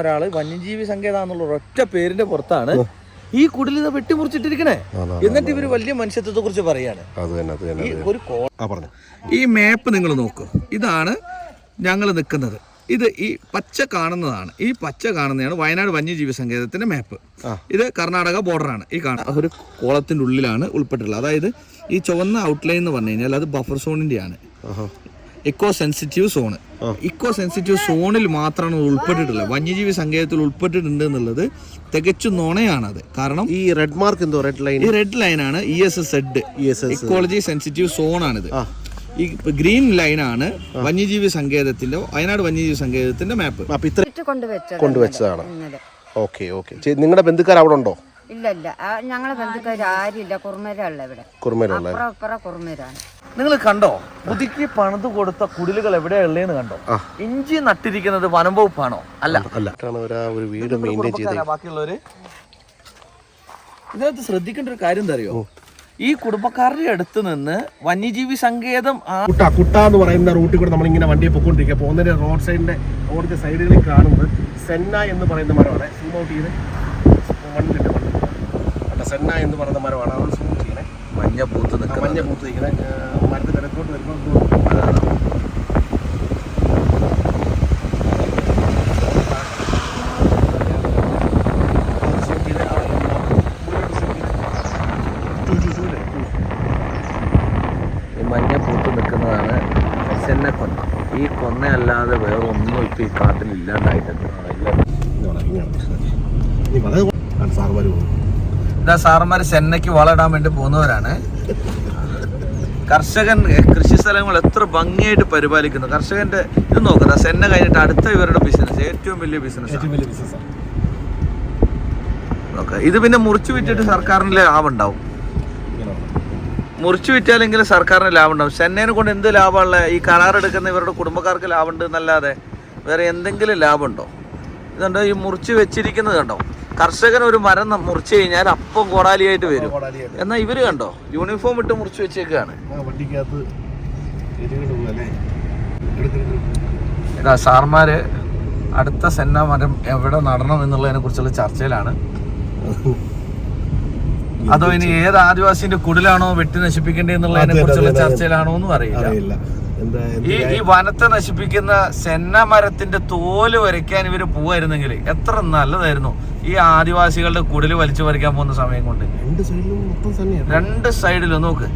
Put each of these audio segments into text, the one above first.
ഒരാൾ വന്യജീവി സങ്കേതം എന്നുള്ള ഒറ്റ പേരിന്റെ പുറത്താണ് ഈ കുടിലിത വെട്ടിമുറിച്ചിട്ടിരിക്കണേ. എന്നിട്ട് ഇവർ വലിയ മനുഷ്യത്വത്തെ കുറിച്ച് പറയാണ് ഒരു ഈ മാപ്പ് നിങ്ങൾ നോക്കൂ. ഇതാണ് ഞങ്ങൾ നിൽക്കുന്നത്. ഇത് ഈ പച്ച കാണുന്നതാണ്. ഈ പച്ച കാണുന്നതാണ് വയനാട് വന്യജീവി സങ്കേതത്തിന്റെ മാപ്പ് ഇത് കർണാടക ബോർഡറാണ് ഈ കാണുന്ന ഒരു കോളത്തിന്റെ ഉള്ളിലാണ് ഉൾപ്പെട്ടിട്ടുള്ളത്. അതായത് ഈ ചുവന്ന ഔട്ട്ലൈൻ എന്ന് പറഞ്ഞു കഴിഞ്ഞാൽ അത് ബഫർ സോണിന്റെ ആണ് eco sensitive zone eco sensitive സോണിൽ മാത്രമാണ് ഉൾപ്പെട്ടിട്ടുള്ളത്. വന്യജീവി സങ്കേതത്തിൽ ഉൾപ്പെട്ടിട്ടുണ്ട് എന്നുള്ളത് തികച്ചും അത് കാരണം ഈ റെഡ് മാർക്ക് എന്തോ? റെഡ് ലൈൻ ഈ റെഡ് ലൈനാണ് E S S S ecology sensitive zone ആണിത്. ഈ ഗ്രീൻ ലൈൻ ആണ് വന്യജീവി സങ്കേതത്തിന്റെ വയനാട് വന്യജീവി സങ്കേതത്തിന്റെ മാപ്പ് കൊണ്ടുവച്ചതാണ്. ഓക്കെ ഓക്കെ നിങ്ങളുടെ ബന്ധുക്കാർ അവിടെ ഉണ്ടോ? ഇല്ല ഇല്ല ഞങ്ങളെ ബന്ധുക്കാർ ആരുമില്ല. കുറുമരല്ല ഇവിടെ. കുറുമേലുള്ള അപ്പുറം കുറുമരാണ് നിങ്ങൾ കണ്ടോ? പുതുക്കി പണിത് കൊടുത്ത കുടിലുകൾ എവിടെയുള്ളതെന്ന് കണ്ടോ? ഇഞ്ചി നട്ടിരിക്കുന്നത് വനം വകുപ്പാണോ? അല്ല. ഒരു ഒരു വീട് മെയിന്റെയിൻ ചെയ്ത് ബാക്കിയുള്ളവര്? ഇതിനകത്ത് ശ്രദ്ധിക്കേണ്ട ഒരു കാര്യം എന്താ അറിയോ? ഈ കുടുംബക്കാരുടെ അടുത്ത് നിന്ന് വന്യജീവി സങ്കേതം ആ കുട്ട കുട്ട എന്ന് പറയുന്ന റൂട്ടിൽ കൂടെ നമ്മളിങ്ങനെ വണ്ടിയെ പൊക്കോണ്ടിരിക്കുക പോകുന്ന റോഡ് സൈഡിന്റെ റോഡിന്റെ സൈഡുകളിൽ കാണുന്നത് സെന്ന എന്ന് പറയുന്ന മരമാണ്. സൂം ഔട്ട് ചെയ്ത്. മണ്ണിലിട്ട് സെന്ന എന്ന് പറയുന്ന മരമാണ്. അത് സൂക്ഷിക്കണേ മഞ്ഞ പൂത്ത് നിൽക്കുന്നത്. മഞ്ഞ പൂത്ത് നിൽക്കണേ. മരത്തിൽ ഇടത്തോട്ട് വരുമ്പോൾ മഞ്ഞ പൂത്ത് നിൽക്കുന്നതാണ് ചെന്ന കൊന്ന. ഈ വേറെ ഒന്നും ഇപ്പൊ ഈ കാട്ടിൽ ഇല്ലാണ്ടായിട്ടുണ്ട് സാറുമാർ പോകും. ഇതാ സാറന്മാർ ചെന്നൈക്ക് വളമിടാൻ വേണ്ടി പോകുന്നവരാണ്. കർഷകൻ കൃഷി സ്ഥലങ്ങൾ എത്ര ഭംഗിയായിട്ട് പരിപാലിക്കുന്നു. കർഷകന്റെ ഇത് നോക്കുക സെന്ന കഴിഞ്ഞിട്ട് അടുത്ത ഇവരുടെ ബിസിനസ് ഏറ്റവും വലിയ ബിസിനസ് ഇത് പിന്നെ മുറിച്ചു വിറ്റിട്ട് സർക്കാരിന് ലാഭം ഉണ്ടാവും. മുറിച്ചു വിറ്റാലെങ്കിലും സർക്കാരിന് ലാഭം ഉണ്ടാവും. ചെന്നൈനെ കൊണ്ട് എന്ത് ലാഭമുള്ള ഈ കരാർ എടുക്കുന്ന ഇവരുടെ കുടുംബക്കാർക്ക് ലാഭമുണ്ട് എന്നല്ലാതെ വേറെ എന്തെങ്കിലും ലാഭമുണ്ടോ? ഇതുണ്ടോ ഈ മുറിച്ച് വെച്ചിരിക്കുന്നത് കണ്ടോ? കർഷകൻ ഒരു മരം മുറിച്ചു കഴിഞ്ഞാൽ അപ്പം കോടാലിയായിട്ട് വരും. എന്നാൽ ഇവർ കണ്ടോ? യൂണിഫോം ഇട്ട് മുറിച്ചു വെച്ചേക്കാണ്. സാർമാര് അടുത്ത സെന്ന മരം എവിടെ നടണം എന്നുള്ളതിനെ കുറിച്ചുള്ള ചർച്ചയിലാണ്. അതോ ഇനി ഏത് ആദിവാസിന്റെ കുടിലാണോ വെട്ടി നശിപ്പിക്കേണ്ടത് എന്നുള്ളതിനെ കുറിച്ചുള്ള ചർച്ചയിലാണോ എന്നും അറിയില്ല. ഈ ഈ വനത്തെ നശിപ്പിക്കുന്ന സെന്ന മരത്തിന്റെ തോൽ വരയ്ക്കാൻ ഇവർ പോവായിരുന്നെങ്കിൽ എത്ര നല്ലതായിരുന്നു ഈ ആദിവാസികളുടെ കുടിൽ വലിച്ചു പറിക്കാൻ പോകുന്ന സമയം കൊണ്ട്. സൈഡിലും രണ്ട് സൈഡിലും നോക്ക്.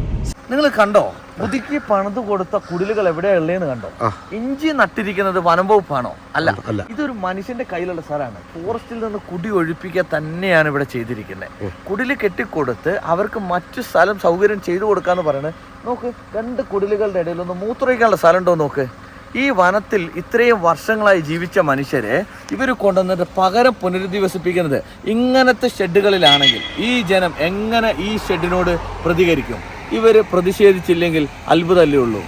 നിങ്ങൾ കണ്ടോ? പുതുക്കി പണിത് കൊടുത്ത കുടിലുകൾ എവിടെയാ ഉള്ളതെന്ന് കണ്ടോ? ഇഞ്ചി നട്ടിരിക്കുന്നത് വനം വകുപ്പാണോ അല്ല. അല്ല ഇതൊരു മനുഷ്യന്റെ കയ്യിലുള്ള സ്ഥലമാണ് ഫോറസ്റ്റിൽ നിന്ന് കുടി ഒഴിപ്പിക്കുക തന്നെയാണ് ഇവിടെ ചെയ്തിരിക്കുന്നത്. കുടിൽ കെട്ടിക്കൊടുത്ത് അവർക്ക് മറ്റു സ്ഥലം സൗകര്യം ചെയ്തു കൊടുക്കാന്ന് പറയുന്നത് നോക്ക് രണ്ട് കുടിലുകളുടെ ഇടയിൽ ഒന്ന് മൂത്രയിക്കാനുള്ള സ്ഥലം ഉണ്ടോ നോക്ക്? ഈ വനത്തിൽ ഇത്രയും വർഷങ്ങളായി ജീവിച്ച മനുഷ്യരെ ഇവർ കൊണ്ടുവന്നിട്ട് പകരം പുനരധിവസിപ്പിക്കുന്നത് ഇങ്ങനത്തെ ഷെഡുകളിലാണെങ്കിൽ ഈ ജനം എങ്ങനെ ഈ ഷെഡിനോട് പ്രതികരിക്കും? ഇവർ പ്രതിഷേധിച്ചില്ലെങ്കിൽ അത്ഭുതമല്ലേ ഉള്ളൂ?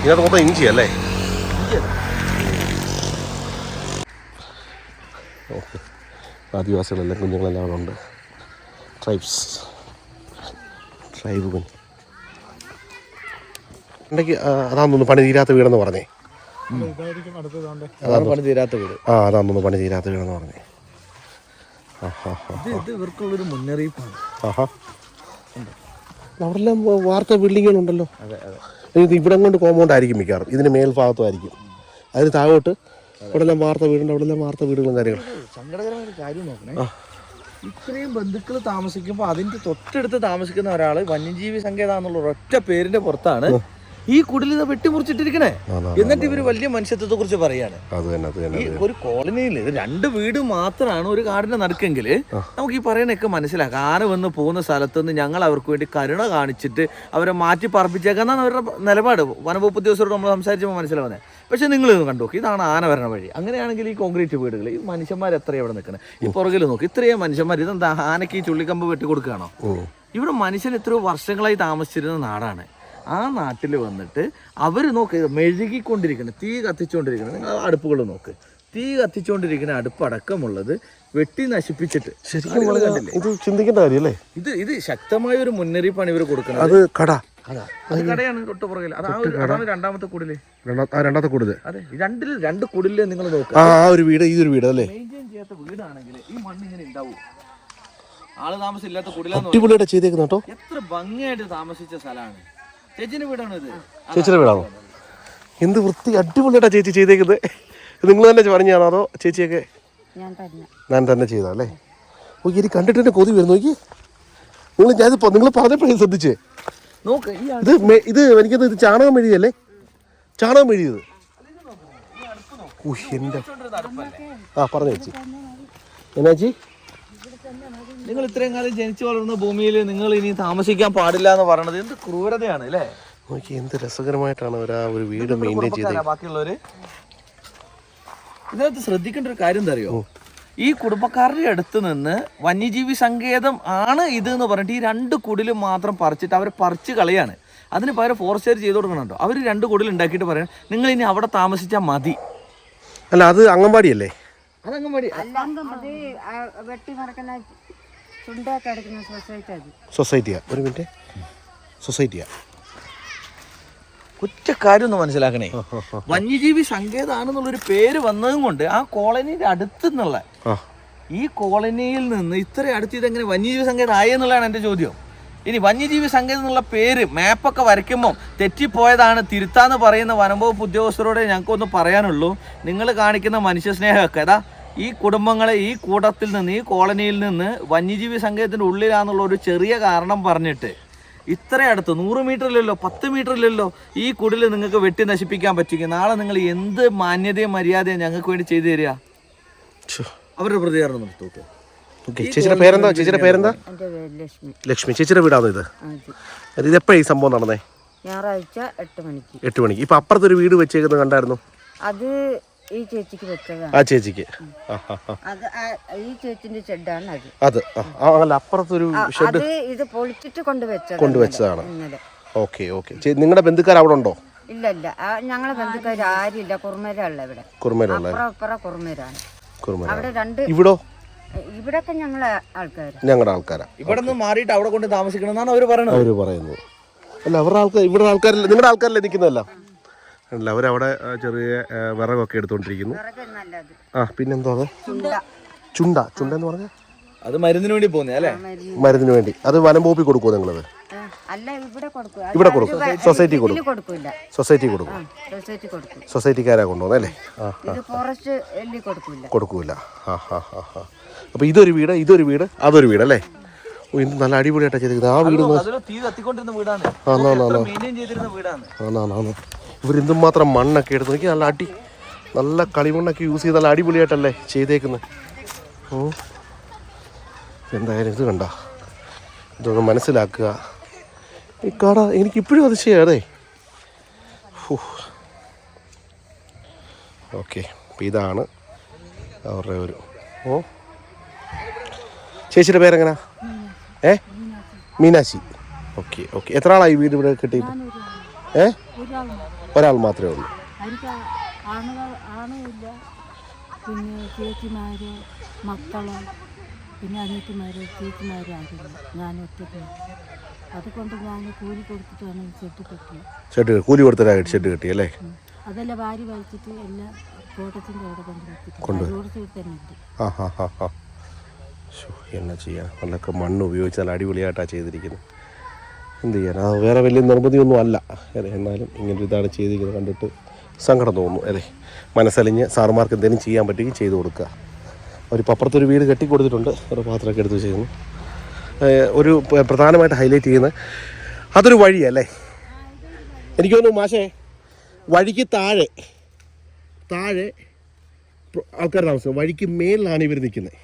ഇതിനകത്ത് മൊത്തം ഇഞ്ചി അല്ലേ? ഓക്കെ. ആദിവാസികളെല്ലാം കുഞ്ഞുങ്ങളെല്ലാം അവിടെ ഉണ്ട്. ട്രൈബ്സ് ട്രൈബ് കുഞ്ഞ്. ഉണ്ടെങ്കിൽ അതാണെന്ന് പണി തീരാത്ത വീടെന്ന് പറഞ്ഞേ. അതാണ് പണി തീരാത്ത വീട്. ആ അതാണെന്ന് പണി തീരാത്ത വീടെന്ന് പറഞ്ഞേ. ഇത് ഇത് ഇവർക്കുള്ളൊരു മുന്നറിയിപ്പാണ്. അവിടെ എല്ലാം വാർത്ത ബിൽഡിങ്ങുകളുണ്ടല്ലോ. അതെ അതെ. ഇത് ഇവിടെ കൊണ്ട് കോമ്പൗണ്ട് ആയിരിക്കും മിക്കവാറും. ഇതിന് മേൽഭാഗത്തുമായിരിക്കും അതിന് താഴോട്ട് ഇവിടെ എല്ലാം വാർത്ത വീടുണ്ട് അവിടെ എല്ലാം വാർത്ത വീടുകളും കാര്യങ്ങളും. സങ്കടകരമായ ഒരു കാര്യം നോക്കണേ. ഇത്രയും ബന്ധുക്കൾ താമസിക്കുമ്പോൾ അതിന്റെ തൊട്ടടുത്ത് താമസിക്കുന്ന ഒരാൾ വന്യജീവി സങ്കേതാന്നുള്ള ഒറ്റ പേരിന്റെ പുറത്താണ്. ഈ കുടിലിത വെട്ടിമുറിച്ചിട്ടിരിക്കണേ. എന്നിട്ട് ഇവർ വലിയ മനുഷ്യത്വത്തെ കുറിച്ച് പറയാണ് ഈ ഒരു കോളനിയിൽ രണ്ട് വീട് മാത്രമാണ് ഒരു കാടിന്റെ നടുക്കെങ്കിൽ നമുക്ക് ഈ പറയണൊക്കെ മനസ്സിലാക്കാം ആന വന്ന് പോകുന്ന സ്ഥലത്ത് നിന്ന് ഞങ്ങൾ അവർക്ക് വേണ്ടി കരുണ കാണിച്ചിട്ട് അവരെ മാറ്റി പറപ്പിച്ചേക്കാന്നാണ് അവരുടെ നിലപാട്. വനംവകുപ്പ് ഉദ്യോഗസ്ഥരോട് നമ്മൾ സംസാരിച്ചപ്പോൾ മനസ്സിലാവുന്നത് പക്ഷെ നിങ്ങൾ ഇത് കണ്ടു നോക്കി. ഇതാണ് ആന വരണ വഴി. അങ്ങനെയാണെങ്കിൽ ഈ കോൺക്രീറ്റ് വീടുകൾ ഈ മനുഷ്യന്മാർ എത്ര ഇവിടെ നിൽക്കുന്നത് ഈ പുറകിൽ നോക്കി. ഇത്രയും മനുഷ്യന്മാർ ഇതെന്താ? ആനയ്ക്ക് ഈ ചുള്ളിക്കമ്പ് വെട്ടി കൊടുക്കുകയാണോ ഇവിടെ മനുഷ്യൻ എത്രയോ വർഷങ്ങളായി താമസിച്ചിരുന്ന നാടാണ്. ആ നാട്ടിൽ വന്നിട്ട് അവർ നോക്ക് മെഴുകിക്കൊണ്ടിരിക്കുന്നത് തീ കത്തിച്ചുകൊണ്ടിരിക്കുന്നത് നിങ്ങൾ അടുപ്പുകൾ നോക്ക്. തീ കത്തിച്ചുകൊണ്ടിരിക്കുന്ന അടുപ്പടക്കമുള്ളത് വെട്ടി നശിപ്പിച്ചിട്ട്. ശരിക്കും? ഇത് ചിന്തിക്കേണ്ട കാര്യമല്ലേ ഇത് ഇത് ശക്തമായ ഒരു മുന്നറിയിപ്പാണ് ഇവർ കൊടുക്കുന്നത്. അത് കട. കടയാണ് തൊട്ട് പുറകിൽ അതാണ് രണ്ടാമത്തെ കുടിൽ. രണ്ടാ രണ്ടാമത്തെ കൂടുതൽ അതെ രണ്ടിൽ രണ്ട് കുടിൽ നിങ്ങൾ നോക്കുക ആ ഒരു വീട് ഈ ഒരു വീട് അല്ലേ? മെയിന്റെയിൻ ചെയ്യാത്ത വീടാണെങ്കിൽ ഈ മണ്ണ് ഇങ്ങനെ ഉണ്ടാവും. ആൾ താമസം ഇല്ലാത്ത കുടിലാണ് എത്ര ഭംഗിയായിട്ട് താമസിച്ച സ്ഥലമാണ്. ചേച്ചിയുടെ വീടാണോ? എന്ത് വൃത്തി അടിപൊളിയായിട്ടാ ചേച്ചി ചെയ്തേക്കുന്നത്. നിങ്ങൾ തന്നെ പറഞ്ഞാണോ അതോ ചേച്ചിയൊക്കെ? ഞാൻ തന്നെ. ഞാൻ തന്നെ ചെയ്താ അല്ലേ ഓ ഇനി കണ്ടിട്ട് തന്നെ കൊതി വരുന്നു നോക്കി. നിങ്ങൾ ഞാനിപ്പോ നിങ്ങൾ പറഞ്ഞപ്പോഴേ ശ്രദ്ധിച്ചേ. ഇത് ഇത് എനിക്കത് ഇത് ചാണകം മെഴുകിയല്ലേ? ചാണകം മെഴുകിയത്. എന്റെ ആ പറഞ്ഞു ചേച്ചി. എന്നാ ചേച്ചി? നിങ്ങൾ ഇത്രയും കാലം ജനിച്ചു വളർന്ന ഭൂമിയിൽ നിങ്ങൾ ഇനി താമസിക്കാൻ പാടില്ല എന്ന് പറയണത് എന്ത് ക്രൂരതയാണ് അല്ലേ? നോക്കി എന്ത് രസകരമായിട്ടാണ് അവർ ആ ഒരു വീട് മെയിന്റെയിൻ ചെയ്തത്. ബാക്കിയുള്ളവര്? ഇതിനകത്ത് ശ്രദ്ധിക്കേണ്ട ഒരു കാര്യം എന്താ അറിയോ ഈ കുടുംബക്കാരുടെ അടുത്ത് നിന്ന് വന്യജീവി സങ്കേതം ആണ് ഇത് എന്ന് പറഞ്ഞിട്ട് ഈ രണ്ട് കുടിലും മാത്രം പറിച്ചിട്ട് അവർ പറിച്ച് കളയാണ്. അതിന് പകരം ഫോറസ്റ്റുകാർ ചെയ്ത് കൊടുക്കണുണ്ടോ? അവർ രണ്ട് കുടിൽ ഉണ്ടാക്കിയിട്ട് പറയാം നിങ്ങൾ ഇനി അവിടെ താമസിച്ചാൽ മതി. അല്ല അത് അംഗൻവാടിയല്ലേ? അത് അംഗൻവാടി വെട്ടി മറക്കുന്ന ചുണ്ടാക്കി എടുക്കുന്ന സൊസൈറ്റി അത് സൊസൈറ്റിയാ ഒരു മിനിറ്റ്. സൊസൈറ്റിയാ കുറ്റക്കാര്യം ഒന്ന് മനസ്സിലാക്കണേ വന്യജീവി സങ്കേതാണെന്നുള്ളൊരു പേര് വന്നതും കൊണ്ട് ആ കോളനിയുടെ അടുത്ത് നിന്നുള്ള ഈ കോളനിയിൽ നിന്ന് ഇത്ര അടുത്ത് ഇതെങ്ങനെ വന്യജീവി സങ്കേതം ആയി എന്നുള്ളതാണ് എന്റെ ചോദ്യം. ഇനി വന്യജീവി സങ്കേതം എന്നുള്ള പേര് മാപ്പൊക്കെ വരയ്ക്കുമ്പോൾ തെറ്റിപ്പോയതാണ് തിരുത്താന്ന് പറയുന്ന വനംവകുപ്പ് ഉദ്യോഗസ്ഥരോട് ഞങ്ങൾക്കൊന്ന് പറയാനുള്ളൂ. നിങ്ങൾ കാണിക്കുന്ന മനുഷ്യസ്നേഹമൊക്കെ ഏതാ ഈ കുടുംബങ്ങളെ ഈ കൂട്ടത്തിൽ നിന്ന് ഈ കോളനിയിൽ നിന്ന് വന്യജീവി സങ്കേതത്തിന്റെ ഉള്ളിലാണെന്നുള്ള ഒരു ചെറിയ കാരണം പറഞ്ഞിട്ട് ഇത്ര അടുത്ത് നൂറ് മീറ്ററിലല്ലോ പത്ത് മീറ്ററിലല്ലോ ഈ കുടിൽ നിങ്ങൾക്ക് വെട്ടി നശിപ്പിക്കാൻ പറ്റുമെങ്കിൽ നാളെ നിങ്ങൾ എന്ത് മാന്യതയും മര്യാദയും ഞങ്ങൾക്ക് വേണ്ടി ചെയ്തു തരിക? അവരുടെ പ്രതികരണം ചേച്ചിയുടെ പേരെന്താ? ചേച്ചിയുടെ പേരെന്താ? ലക്ഷ്മി. ലക്ഷ്മി. ചേച്ചിയുടെ വീടാണോ ഇത്? അത്. ഇത് എപ്പോഴാണ് ഈ സംഭവം നടന്നേ? ഞായറാഴ്ച എട്ട് മണിക്ക്. എട്ട് മണിക്ക്. ഇപ്പൊ അപ്പുറത്തൊരു വീട് വെച്ചേക്കുന്നത് കണ്ടായിരുന്നു. അത് ഈ ചേച്ചിക്ക് വെച്ചതാണ്. ആ ചേച്ചിക്ക്. ആ ആ ആ. അത് ഈ ചേച്ചിന്റെ ഷെഡാണ് അത്. അത് അല്ല അപ്പുറത്തൊരു ഷെഡ് അത് ഇത് പൊളിച്ചിട്ട് കൊണ്ടുവച്ചത് കൊണ്ടുവച്ചതാണ് ഇന്നലെ ഓക്കെ ഓക്കെ. നിങ്ങളുടെ ബന്ധുക്കാർ അവിടെ ഉണ്ടോ? ഇല്ല ഇല്ല. ഞങ്ങളെ ബന്ധുക്കാർ ആരുമില്ല. കുറുമേരുള്ള ഇവിടെ. കുറുമേലുള്ള അപ്പുറം അപ്പുറം കുറുമേരാണ്. അവിടെ രണ്ട് ഇവിടോ? ഇവിടൊക്കെ ഞങ്ങളെ ആൾക്കാർ ഞങ്ങളുടെ ആൾക്കാരാ. ഇവിടെ നിന്ന് മാറിയിട്ട് അവിടെ കൊണ്ട് താമസിക്കണം എന്നാണ് അവർ പറയുന്നത് അവർ പറയുന്നത്. അല്ല അവരുടെ ആൾക്കാർ ഇവിടെ ആൾക്കാരല്ല. നിങ്ങളുടെ ആൾക്കാരല്ലേ നിൽക്കുന്നതല്ല അല്ല അവരവിടെ ചെറിയ വിറകൊക്കെ എടുത്തോണ്ടിരിക്കുന്നു. ആ പിന്നെന്തോ അത്? ചുണ്ട. ചുണ്ട ചുണ്ട എന്ന് പറഞ്ഞ? അത് മരുന്നിന് വേണ്ടി പോകുന്നേ അല്ലേ? മരുന്ന്. മരുന്നിന് വേണ്ടി. അത് വനം പോപ്പി കൊടുക്കുമോ നിങ്ങളത്? ഇവിടെ കൊടുക്കും. ഇവിടെ കൊടുക്കും. സൊസൈറ്റി കൊടുക്കും. സൊസൈറ്റി കൊടുക്കും. സൊസൈറ്റിക്കാരാ കൊണ്ടുപോകുന്നത് അല്ലേ? കൊടുക്കൂല. ആ ഹാ ഹാ ഹാ അപ്പോൾ ഇതൊരു വീട് ഇതൊരു വീട് അതൊരു വീട് അല്ലേ? ഓ ഇത് നല്ല അടിപൊളിയായിട്ടാണ് ചെയ്തിരിക്കുന്നത്. ആ വീട് ആ, ആ, മാത്രം മണ്ണൊക്കെ എടുത്ത് നോക്കി. നല്ല അടി നല്ല കളിമണ്ണൊക്കെ യൂസ് ചെയ്ത് നല്ല അടിപൊളിയായിട്ടല്ലേ ചെയ്തേക്കുന്നത് എന്തായാലും ഇത് കണ്ട. ഇതൊന്ന് മനസ്സിലാക്കുക. ഈ കട എനിക്കിപ്പോഴും അത് ചെയ്യാതെ ഓക്കെ അപ്പം ഇതാണ് അവരുടെ ഒരു ഓ. ചേച്ചിയുടെ പേരെങ്ങനാ? ഏ? Meenakshi okay okay. എത്ര ആളായി വീട് ഇവിടെ കിട്ടിയിട്ട് ഏ? ഒരാൾ മാത്രമേ ഉള്ളൂ. എനിക്ക് ആണുകൾ ആണുമില്ല. പിന്നെ മക്കൾ പിന്നെ ആരുമില്ല. ഞാൻ ഒറ്റയ്ക്ക് അതുകൊണ്ട് ഞാൻ കൂലി കൊടുത്തിട്ടാണ് ഈ ചെട്ട് കെട്ടിയത് ഷെഡ് കൂലി ഷെഡ് കിട്ടി അല്ലേ? അതെല്ലാം വാരി വലിച്ചിട്ട് എല്ലാം തോട്ടത്തിന്റെ അവിടെ കൊണ്ട് വെച്ചിട്ട്. റോഡ് സൈഡ് തന്നെ ഉണ്ട്. ആ ഹാ ഹാ ഹാ. എന്നാ ചെയ്യാം? അതൊക്കെ മണ്ണ് ഉപയോഗിച്ചാൽ അടിപൊളിയായിട്ടാണ് ചെയ്തിരിക്കുന്നത്. എന്ത് ചെയ്യാൻ അത് വേറെ വലിയ നിർമ്മിതിയൊന്നും അല്ല. അതെ എന്നാലും ഇങ്ങനെ ഇതാണ് ചെയ്തിരിക്കുന്നത് കണ്ടിട്ട് സങ്കടം തോന്നുന്നു അതെ മനസ്സലിഞ്ഞ് സാറുമാർക്ക് എന്തെങ്കിലും ചെയ്യാൻ പറ്റുകയും ചെയ്തു കൊടുക്കുക. അവരിപ്പോൾ അപ്പുറത്തൊരു വീട് കെട്ടി കൊടുത്തിട്ടുണ്ട്. ഒരു പാത്രമൊക്കെ എടുത്ത് ചെയ്യുന്നു ഒരു പ്രധാനമായിട്ട് ഹൈലൈറ്റ് ചെയ്യുന്നത് അതൊരു വഴിയല്ലേ? എനിക്ക് തോന്നുന്നു മാഷേ വഴിക്ക് താഴെ താഴെ ആൾക്കാർ താമസം വഴിക്ക് മേലിലാണ് ഇവർ നിൽക്കുന്നത്.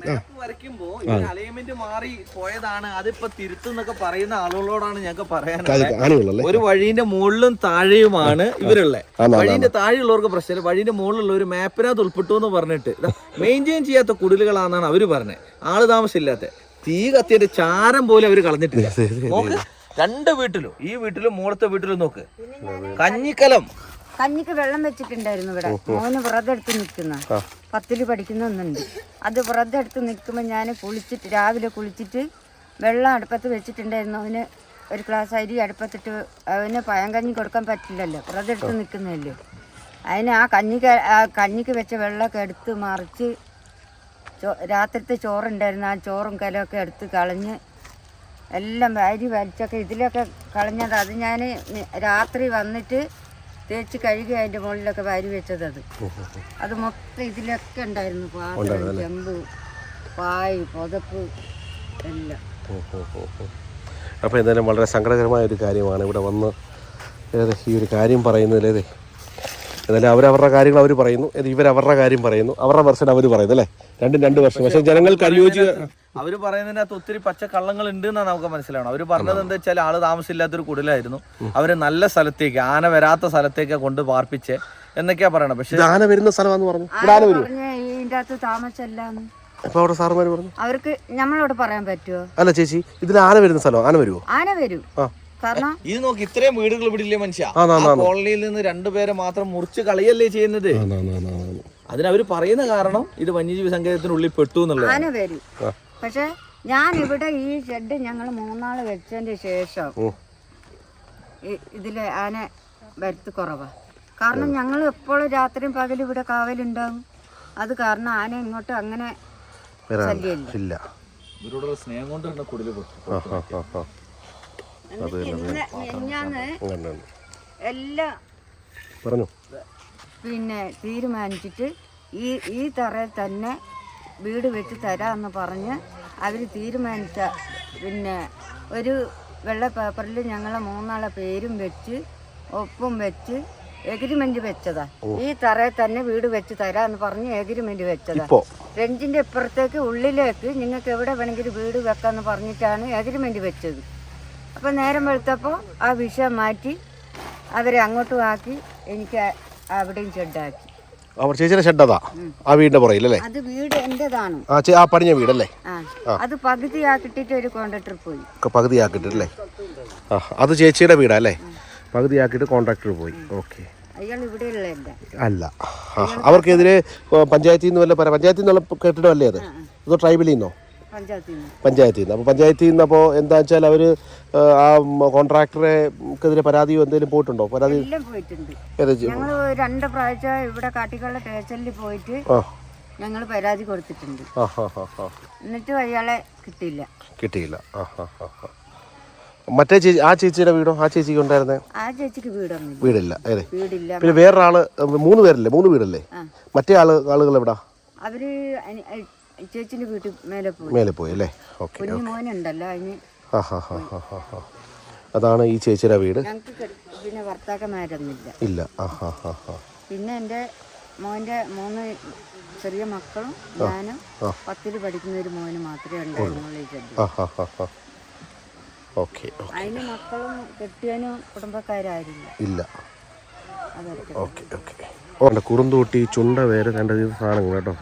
മാപ്പ് വരയ്ക്കുമ്പോ ഇവർ അലൈൻമെന്റ് മാറി പോയതാണ്. അതിപ്പോ തിരുത്തുന്നൊക്കെ പറയുന്ന ആളുകളോടാണ് ഞങ്ങൾക്ക് പറയാനുള്ളത്. ഒരു വഴീന്റെ മുകളിലും താഴെയുമാണ് ഇവരുള്ളത്. വഴിന്റെ വഴീന്റെ താഴെയുള്ളവർക്ക് പ്രശ്നമില്ല. വഴീന്റെ മുകളിലുള്ള ഒരു മാപ്പിനകത്ത് ഉൾപ്പെട്ടു എന്ന് പറഞ്ഞിട്ട് മെയിന്റെയിൻ ചെയ്യാത്ത കുടിലുകളാണെന്നാണ് അവർ പറഞ്ഞത്. ആൾ താമസമില്ലാത്ത. തീ കത്തിയുടെ ചാരം പോലെ അവർ കളഞ്ഞിട്ടില്ല. നോക്ക് രണ്ട് വീട്ടിലും ഈ വീട്ടിലും മൂളത്തെ വീട്ടിലും നോക്ക്. കഞ്ഞിക്കലം. കഞ്ഞിക്ക് വെള്ളം വെച്ചിട്ടുണ്ടായിരുന്നു ഇവിടെ. മോന് വ്രതെടുത്ത് നിൽക്കുന്ന. പത്തിൽ പഠിക്കുന്ന ഒന്നുണ്ട്. അത് വ്രതെടുത്ത് നിൽക്കുമ്പോൾ ഞാൻ കുളിച്ചിട്ട് രാവിലെ കുളിച്ചിട്ട് വെള്ളം അടുപ്പത്ത് വെച്ചിട്ടുണ്ടായിരുന്നു. അവന് ഒരു ക്ലാസ് അരി അടുപ്പത്തിട്ട് അവന് പഴം കഞ്ഞി കൊടുക്കാൻ പറ്റില്ലല്ലോ. വ്രതെടുത്ത് നിൽക്കുന്നതല്ലേ. അതിന് ആ കഞ്ഞിക്ക് കഞ്ഞിക്ക് വെച്ച വെള്ളമൊക്കെ എടുത്ത് മറിച്ച് ചോ രാത്രിത്തെ ചോറുണ്ടായിരുന്നു. ആ ചോറും കലമൊക്കെ എടുത്ത് കളഞ്ഞ് എല്ലാം അരി വലിച്ചൊക്കെ ഇതിലൊക്കെ കളഞ്ഞത്. അത് ഞാൻ രാത്രി വന്നിട്ട് തേച്ച് കഴുകി അതിന്റെ മുകളിലൊക്കെ വാരി വെച്ചത് അത്. അത് മൊത്തം ഇതിലൊക്കെ ഉണ്ടായിരുന്നു. പാത്രം ചെമ്പ് പായ് പുതപ്പ് എല്ലാം. അപ്പോൾ എന്തായാലും വളരെ സങ്കടകരമായ ഒരു കാര്യമാണ് ഇവിടെ വന്ന്. ഏത് ഈ ഒരു കാര്യം പറയുന്നതിലേതേ എന്നാലും അവരവരുടെ കാര്യങ്ങൾ അവർ പറയുന്നു. ഇത് ഇവരവരുടെ കാര്യം പറയുന്നു. അവരുടെ വെർഷൻ അവർ പറയുന്നു അല്ലേ? രണ്ടും രണ്ട് വർഷം. പക്ഷെ ജനങ്ങൾക്ക് അനുയോജ്യ അവർ പറയുന്നതിനകത്ത് ഒത്തിരി പച്ച കള്ളങ്ങൾ ഉണ്ട് എന്നാണ് നമുക്ക് മനസ്സിലാവണം അവർ പറഞ്ഞത് എന്താ വെച്ചാൽ ആൾ താമസമില്ലാത്തൊരു കുടിലായിരുന്നു. അവർ നല്ല സ്ഥലത്തേക്ക് ആന വരാത്ത സ്ഥലത്തേക്ക് കൊണ്ട് പാർപ്പിച്ച് എന്നൊക്കെയാ പറയണത്. പക്ഷെ ആന വരുന്ന സ്ഥലമാണെന്ന് പറഞ്ഞു. ആന വരും പറഞ്ഞ ഇതിന്റെ അകത്ത് താമസമല്ലാന്ന്. അപ്പോൾ അവിടെ സാറുമാർ പറഞ്ഞു? അവർക്ക് നമ്മളോട് പറയാൻ പറ്റുമോ അല്ല ചേച്ചി ഇതിൽ ആന വരുന്ന സ്ഥലം ആന വരുമോ ആന വരും. ആ. കാരണം ഇത് നോക്കി ഇത്രയും വീടുകൾ ഇവിടെ ഇല്ലേ മനുഷ്യ? കോളനിയിൽ നിന്ന് രണ്ടുപേരെ മാത്രം മുറിച്ച് കളിയല്ലേ ചെയ്യുന്നത്? അതിനവര് പറയുന്ന കാരണം ഇത് വന്യജീവി സങ്കേതത്തിനുള്ളിൽ പെട്ടു എന്നുള്ളത് ആന വരും പക്ഷെ ഞാൻ ഇവിടെ ഈ ഷെഡ് ഞങ്ങൾ മൂന്നാൾ വെച്ചതിന്റെ ശേഷം ഇതിലെ ആന വരുത്ത് കുറവാ. കാരണം ഞങ്ങൾ എപ്പോഴും രാത്രിയും പകലും ഇവിടെ കാവലുണ്ടാവും. അത് കാരണം ആന ഇങ്ങോട്ട് അങ്ങനെ ശല്യമില്ല. ഇല്ല. ഇവരോടുള്ള സ്നേഹം കൊണ്ടാണ് തന്നെ എല്ലാം പറഞ്ഞു. പിന്നെ തീരുമാനിച്ചിട്ട് ഈ ഈ തറയിൽ തന്നെ വീട് വെച്ച് തരാമെന്ന് പറഞ്ഞ് അവർ തീരുമാനിച്ച പിന്നെ ഒരു വെള്ള പേപ്പറിൽ ഞങ്ങളെ മൂന്നാളെ പേരും വെച്ച് ഒപ്പും വെച്ച് എഗ്രിമെന്റ് വെച്ചതാ. ഈ തറയിൽ തന്നെ വീട് വെച്ച് തരാന്ന് പറഞ്ഞ് എഗ്രിമെന്റ് വെച്ചതാ. റെഞ്ചിന്റെ രഞ്ജിന്റെ ഇപ്പുറത്തേക്ക് ഉള്ളിലേക്ക് നിങ്ങൾക്ക് എവിടെ വേണമെങ്കിലും വീട് വെക്കാന്ന് പറഞ്ഞിട്ടാണ് എഗ്രിമെന്റ് വെച്ചത്. അപ്പോൾ നേരം വെളുത്തപ്പോൾ ആ വിഷം മാറ്റി അവരെ അങ്ങോട്ടും ആക്കി എനിക്ക് അവിടെയും ഷെഡാക്കി. അവർ ചേച്ചിയുടെ ഷെഡതാ? ആ വീടിന്റെ പുറകിലല്ലേ? അത് വീട് എന്റേതാണ്. ആ ചേ ആ പണിഞ്ഞ വീടല്ലേ? അത് പകുതിയാക്കിട്ടിട്ട് ഒരു കോൺട്രാക്ടർ പോയി. ഒക്കെ പകുതിയാക്കിയിട്ടല്ലേ ആ അത് ചേച്ചിയുടെ വീടാ അല്ലേ? പകുതിയാക്കിയിട്ട് കോൺട്രാക്ടർ പോയി. ഓക്കെ. അല്ല. അവർക്കെതിരെ പഞ്ചായത്തിൽ നിന്ന് വല്ല പഞ്ചായത്തിൽ നിന്നുള്ള കെട്ടിടമല്ലേ അത്? അതോ ട്രൈബലിന്നോ? നിന്നോ പഞ്ചായത്തിൽ നിന്ന് അപ്പോൾ പഞ്ചായത്തിൽ നിന്ന് അപ്പോൾ എന്താ വെച്ചാൽ അവർ ആ കോൺട്രാക്ടറെക്കെതിരെ പരാതിയോ എന്തെങ്കിലും പോയിട്ടുണ്ടോ? പരാതി ഞങ്ങൾ രണ്ട് പ്രാവശ്യം ഇവിടെ കാട്ടിക്കുള്ള തേച്ചലിൽ പോയിട്ട് ഞങ്ങൾ പരാതി കൊടുത്തിട്ടുണ്ട്. എന്നിട്ട് അയാളെ കിട്ടിയില്ല. കിട്ടിയില്ല. മറ്റേ ചേച്ചി ആ ചേച്ചിയുടെ വീടോ? ആ ചേച്ചിക്ക് ഉണ്ടായിരുന്നേ? ആ ചേച്ചിക്ക് വീടോ വീടില്ല. അതെ വീടില്ല. പിന്നെ വേറൊരാൾ മൂന്ന് പേരല്ലേ? മൂന്ന് വീടല്ലേ? മറ്റേ ആൾ ആളുകൾ എവിടാ അവർ ചേച്ചിന്റെ വീട്ടിൽ മേലെ പോയി. മേലെ പോയി അല്ലേ? ഓക്കെ കുഞ്ഞു മോനുണ്ടല്ലോ അതിന് ആ ഹാ ഹാ ഹാ ഹാ ഹാ. അതാണ് ഈ ചേച്ചിയുടെ വീട്? ഞങ്ങൾക്ക് പിന്നെ ഭർത്താക്കന്മാരൊന്നുമില്ല. ഇല്ല. ആ ഹാ ഹാ ഹാ. പിന്നെ എന്റെ മോന്റെ മൂന്ന് ചെറിയ മക്കളും ഞാനും പത്തിൽ പഠിക്കുന്ന ഒരു മോന് മാത്രമേ ഉണ്ടായിരുന്നുള്ളൂ ഈ ചെടി ആ ഹാ ഹാ ഹാ. ഓക്കെ അതിന് മക്കളും കെട്ടിയനും കുടുംബക്കാരായില്ല ഇല്ല. അതൊക്കെ. Okay okay. ഓ കുറുന്തൂട്ടി ചുണ്ട വേറെ കണ്ട ഇത് സാധനങ്ങൾ കേട്ടോ.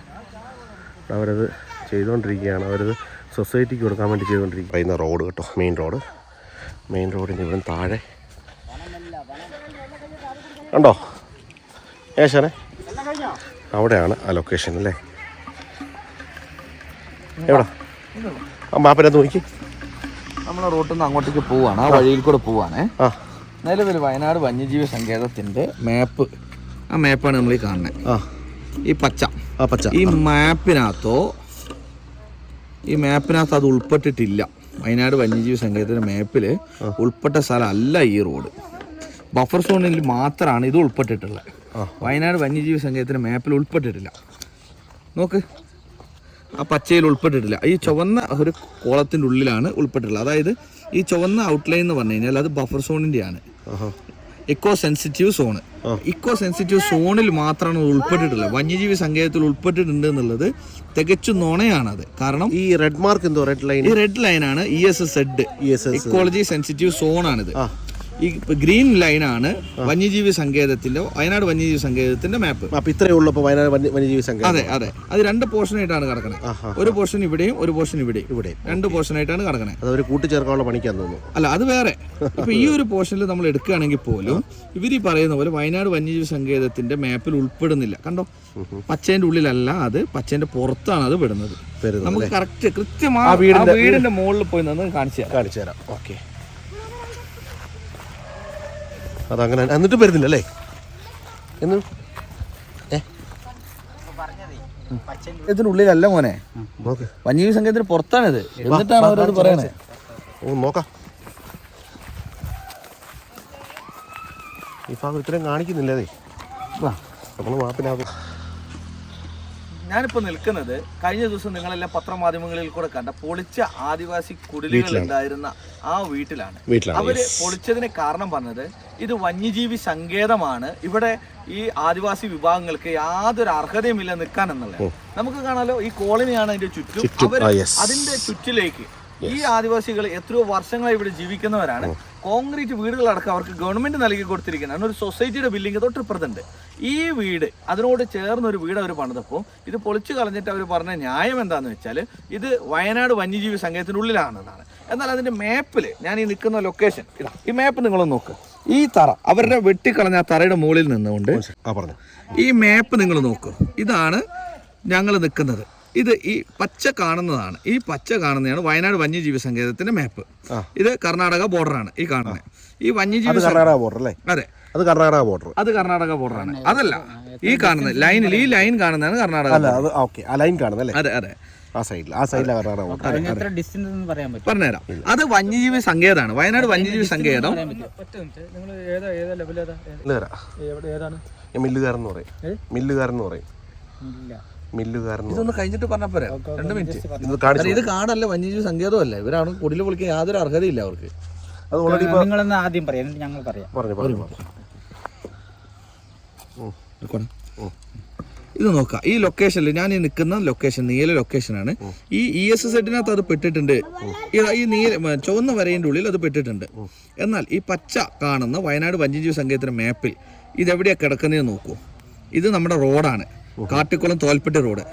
അവരത് ചെയ്തുകൊണ്ടിരിക്കുകയാണ് അവരത് സൊസൈറ്റിക്ക് കൊടുക്കാൻ വേണ്ടി ചെയ്തുകൊണ്ടിരിക്കുക പറയുന്ന റോഡ് കേട്ടോ മെയിൻ റോഡ്. മെയിൻ റോഡിന്റെ ഇവിടെ താഴെ. കണ്ടോ? ഏശാനെ? അവിടെയാണ് ആ ലൊക്കേഷൻ അല്ലേ? എവിടെ? ആ മാപ്പിനകത്ത് നോക്കി. നമ്മളെ റോട്ടിൽ നിന്ന് അങ്ങോട്ടേക്ക് പോവാണ്. ആ വഴിയിൽ കൂടെ പോവാണേ. ആ. നിലവിൽ വയനാട് വന്യജീവി സങ്കേതത്തിന്റെ മാപ്പ് ആ മാപ്പാണ് നമ്മൾ ഈ കാണുന്നത് ആ. ഈ പച്ച. പച്ച. ഈ മാപ്പിനകത്തോ ഈ മാപ്പിനകത്ത് അത് ഉൾപ്പെട്ടിട്ടില്ല. വയനാട് വന്യജീവി സങ്കേതത്തിന്റെ മാപ്പിൽ ഉൾപ്പെട്ട സ്ഥലമല്ല ഈ റോഡ്. ബഫർ സോണിൽ മാത്രമാണ് ഇത് ഉൾപ്പെട്ടിട്ടുള്ളത് വയനാട് വന്യജീവി സങ്കേതത്തിന്റെ മാപ്പിൽ ഉൾപ്പെട്ടിട്ടില്ല. നോക്ക്. ആ പച്ചയിൽ ഉൾപ്പെട്ടിട്ടില്ല. ഈ ചുവന്ന ഒരു കോളത്തിന്റെ ഉള്ളിലാണ് ഉൾപ്പെട്ടിട്ടുള്ളത്. അതായത് ഈ ചുവന്ന ഔട്ട്ലൈൻ എന്ന് പറഞ്ഞു കഴിഞ്ഞാൽ അത് ബഫർ ആഹാ. Eco sensitive zone eco sensitive സോണിൽ മാത്രമാണ് ഉൾപ്പെട്ടിട്ടുള്ളത്. വന്യജീവി സങ്കേതത്തിൽ ഉൾപ്പെട്ടിട്ടുണ്ട് എന്നുള്ളത് തികച്ചും നുണയാണത്. കാരണം ഈ റെഡ് മാർക്ക് എന്തോ? റെഡ് ലൈൻ ഈ റെഡ് ലൈനാണ് E S S S ecology sensitive സോണാണിത് ആണിത്. ഈ ഗ്രീൻ ലൈനാണ് വന്യജീവി സങ്കേതത്തിന്റെ വയനാട് വന്യജീവി സങ്കേതത്തിന്റെ മാപ്പ് മാപ്പ് ഇത്രയേ ഉള്ളൂ വയനാട് വന്യജീവി സങ്കേതം. അതെ അതെ. അത് രണ്ട് പോർഷൻ ആയിട്ടാണ് കിടക്കണത് ഒരു പോർഷൻ ഇവിടെയും ഒരു പോർഷൻ ഇവിടെ ഇവിടെ. രണ്ട് പോർഷൻ ആയിട്ടാണ് കിടക്കണത് അത് അവർ കൂട്ടിച്ചേർക്കാനുള്ള പണിക്കാന്ന് തോന്നുന്നു. അല്ല അത് വേറെ. ഇപ്പൊ ഈ ഒരു പോർഷനിൽ നമ്മൾ എടുക്കുകയാണെങ്കിൽ പോലും ഇവർ ഈ പറയുന്ന പോലെ വയനാട് വന്യജീവി സങ്കേതത്തിന്റെ മാപ്പിൽ ഉൾപ്പെടുന്നില്ല. കണ്ടോ? പച്ചേന്റെ ഉള്ളിലല്ല അത് പച്ചേന്റെ പുറത്താണ് അത് വിടുന്നത് നമുക്ക് കറക്റ്റ് കൃത്യമായി വീടിന്റെ- മുകളിൽ പോയി നിന്ന് കാണിച്ചു തരാം. കാണിച്ചു തരാം. ഓക്കെ. അതങ്ങനെ എന്നിട്ടും വരുന്നില്ല അല്ലേ എന്ന് ഇതിനുള്ളിലല്ല മോനെ. വന്യജീവി സംഘത്തിന് പുറത്താണിത്. എന്നിട്ടാണ് അവരോട് പറയണേ. ഓ നോക്കാം. ഈ ഭാഗം ഇത്രയും കാണിക്കുന്നില്ലേ നമ്മൾ മാപ്പിനകത്ത് ഞാനിപ്പോ നിൽക്കുന്നത് കഴിഞ്ഞ ദിവസം നിങ്ങളെല്ലാം പത്രമാധ്യമങ്ങളിൽ കൂടെ കണ്ട പൊളിച്ച ആദിവാസി കുടിലുകൾ ഉണ്ടായിരുന്ന ആ വീട്ടിലാണ്. അവർ പൊളിച്ചതിന് കാരണം പറഞ്ഞത് ഇത് വന്യജീവി സങ്കേതമാണ്. ഇവിടെ ഈ ആദിവാസി വിഭാഗങ്ങൾക്ക് യാതൊരു അർഹതയുമില്ല നിൽക്കാൻ എന്നുള്ളത് നമുക്ക് കാണാലോ ഈ കോളനിയാണ് അതിന്റെ ചുറ്റും. yes. അതിന്റെ ചുറ്റിലേക്ക് ഈ ആദിവാസികൾ എത്രയോ വർഷങ്ങളായി ഇവിടെ ജീവിക്കുന്നവരാണ്. കോൺക്രീറ്റ് വീടുകളടക്കം അവർക്ക് ഗവൺമെന്റ് നൽകി കൊടുത്തിരിക്കുന്നതാണ് ഒരു സൊസൈറ്റിയുടെ ബില്ലിംഗ് തൊട്ടിപ്പുറത്തുണ്ട്. ഈ വീട് അതിനോട് ചേർന്ന് ഒരു വീട് അവർ പണിതപ്പോൾ ഇത് പൊളിച്ചു കളഞ്ഞിട്ട് അവർ പറഞ്ഞ ന്യായം എന്താണെന്ന് വെച്ചാൽ ഇത് വയനാട് വന്യജീവി സംഘത്തിനുള്ളിലാണെന്നാണ്. എന്നാൽ അതിന്റെ മാപ്പിൽ ഞാൻ ഈ നിൽക്കുന്ന ലൊക്കേഷൻ ഇതാ. ഈ മാപ്പ് നിങ്ങളൊന്ന് നോക്ക്. ഈ തറ അവരുടെ വെട്ടിക്കളഞ്ഞ ആ തറയുടെ മുകളിൽ നിന്നുകൊണ്ട് ഈ മാപ്പ് നിങ്ങൾ നോക്കൂ. ഇതാണ് ഞങ്ങൾ നിൽക്കുന്നത്. ഇത് ഈ പച്ച കാണുന്നതാണ്. ഈ പച്ച കാണുന്നതാണ് വയനാട് വന്യജീവി സങ്കേതത്തിന്റെ മാപ്പ് ഇത് കർണാടക ബോർഡറാണ് ഈ കാണുന്നത് ഈ വന്യജീവി കർണാടക ബോർഡർ അല്ലേ? അതെ. അത് കർണാടക ബോർഡർ അത് കർണാടക ബോർഡറാണ് അതല്ല ഈ കാണുന്നത് ലൈനിൽ ഈ ലൈൻ കാണുന്നതാണ് കർണാടക അല്ല അത് ലൈൻ കാണുന്നല്ലേ അതെ അതെ. ആ സൈഡിൽ ആ പറഞ്ഞുതരാം. അത് വന്യജീവി സങ്കേതമാണ്. വയനാട് വന്യജീവി സങ്കേതം നിങ്ങൾ ഏതാ ഏതാ ലെവൽ ഏതാ? മില്ലുകാരാ എവിടെ ഏതാണ്? ഞാൻ മില്ലുകാരൻ എന്ന് പറയും. മില്ലുകാരൻ എന്ന് പറയും. ഇല്ല കാരണം ഇതൊന്ന് കഴിഞ്ഞിട്ട് പറഞ്ഞാൽ പോരാ. രണ്ട് മിനിറ്റ്. ഇത് കാടല്ല വന്യജീവി സങ്കേതമല്ല? ഇവരാണ് കുടിൽ പൊളിക്കാൻ യാതൊരു അർഹതയില്ല അവർക്ക്. അത് ഓൾറെഡി നിങ്ങളെന്ന് ആദ്യം പറയാം. ഞങ്ങൾ പറയാം. പറഞ്ഞു പറഞ്ഞു. ഇത് നോക്കാം. ഈ ലൊക്കേഷനിൽ ഞാൻ ഈ നിൽക്കുന്ന ലൊക്കേഷൻ നീല ലൊക്കേഷനാണ് ഈ ഇ എസ് എസ് എഡിനകത്ത് അത് പെട്ടിട്ടുണ്ട്. ഈ- ഈ നീല ചുവന്ന വരയിന്റെ ഉള്ളിൽ അത് പെട്ടിട്ടുണ്ട്. എന്നാൽ ഈ പച്ച കാണുന്ന വയനാട് വന്യജീവി സങ്കേതത്തിന്റെ മാപ്പിൽ ഇതെവിടെയാണ് കിടക്കുന്നതെന്ന് നോക്കൂ. ഇത് നമ്മുടെ റോഡാണ് കാട്ടിക്കുളം തോൽപ്പെട്ടി റോഡ്.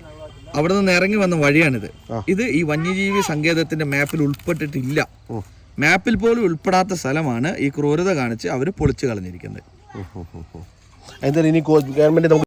അവിടെ നിന്ന് ഇറങ്ങി വന്ന വഴിയാണിത്. ഇത് ഈ വന്യജീവി സങ്കേതത്തിന്റെ മാപ്പിൽ ഉൾപ്പെട്ടിട്ടില്ല. മാപ്പിൽ പോലും ഉൾപ്പെടാത്ത സ്ഥലമാണ് ഈ ക്രൂരത കാണിച്ച് അവർ പൊളിച്ചു കളഞ്ഞിരിക്കുന്നത്. എന്തായാലും ഇനി ഗവൺമെന്റ്